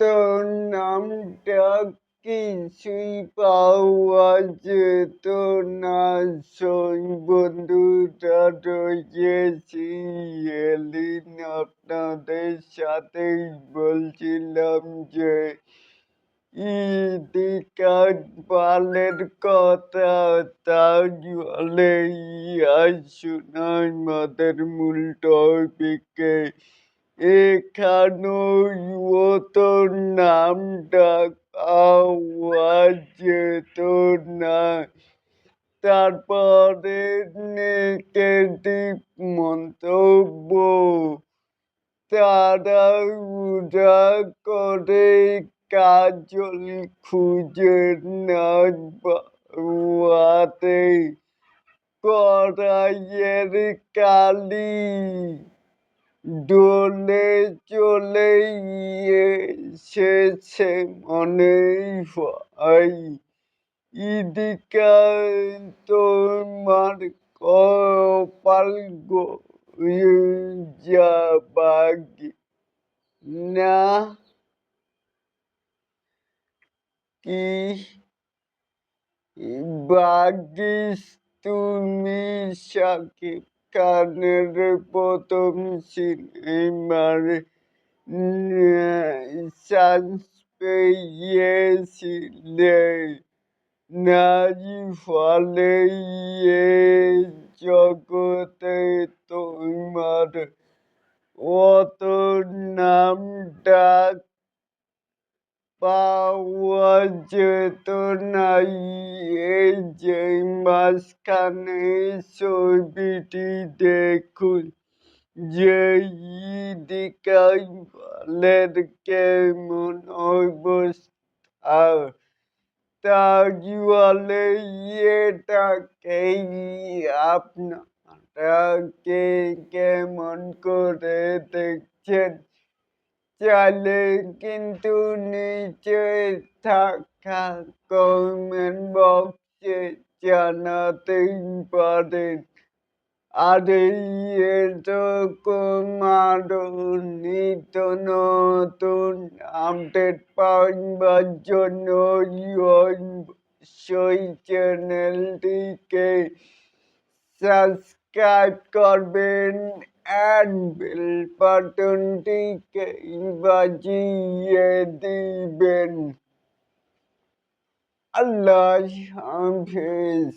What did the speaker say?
তো নামটা কিছুই পাওয়া যেত না। সই বন্ধুরা রয়েছি, এলিন আপনাদের সাথেই বলছিলাম যে ইদিকার পালের কথা তাহলে আসুন আমাদের মূল টপিকে এখানেও তো নামটা পাওয়া যেত না। তারপরে নেগেটিভ মন্তব্য তাড়াহুড়া করে কাজল খুঁজে না পাওয়াতে, কড়াইয়ের কালি ডোলে চলে এসেছে মনে হয় ইদিকা তোমার কপাল যাবাগি না? কি বাগিস তুমি সাকিব খানের প্রথম সিনেমার চান্স পেয়েছিলে। নারী ফলে জগতে তোমার অত নাম ডাক পাওয়া যেত না এই যে মাঝখানে ছবিটি দেখুন যে দিকাই বলের কেমন অবস্থা তাহলে এটাকেই আপনারা কে কেমন করে দেখছেন চাইলে কিন্তু নিচে থাকা কমেন্ট বক্সে জানাতেই পারেন। আর এরকম আরও নিত্য নতুন আপডেট পাওয়ার জন্য অবশ্যই চ্যানেলটিকে সাবস্ক্রাইব করবেন। অ্যান্ড বেল বাটনটিকে বাজিয়ে দিবেন আল্লাহ হাফেজ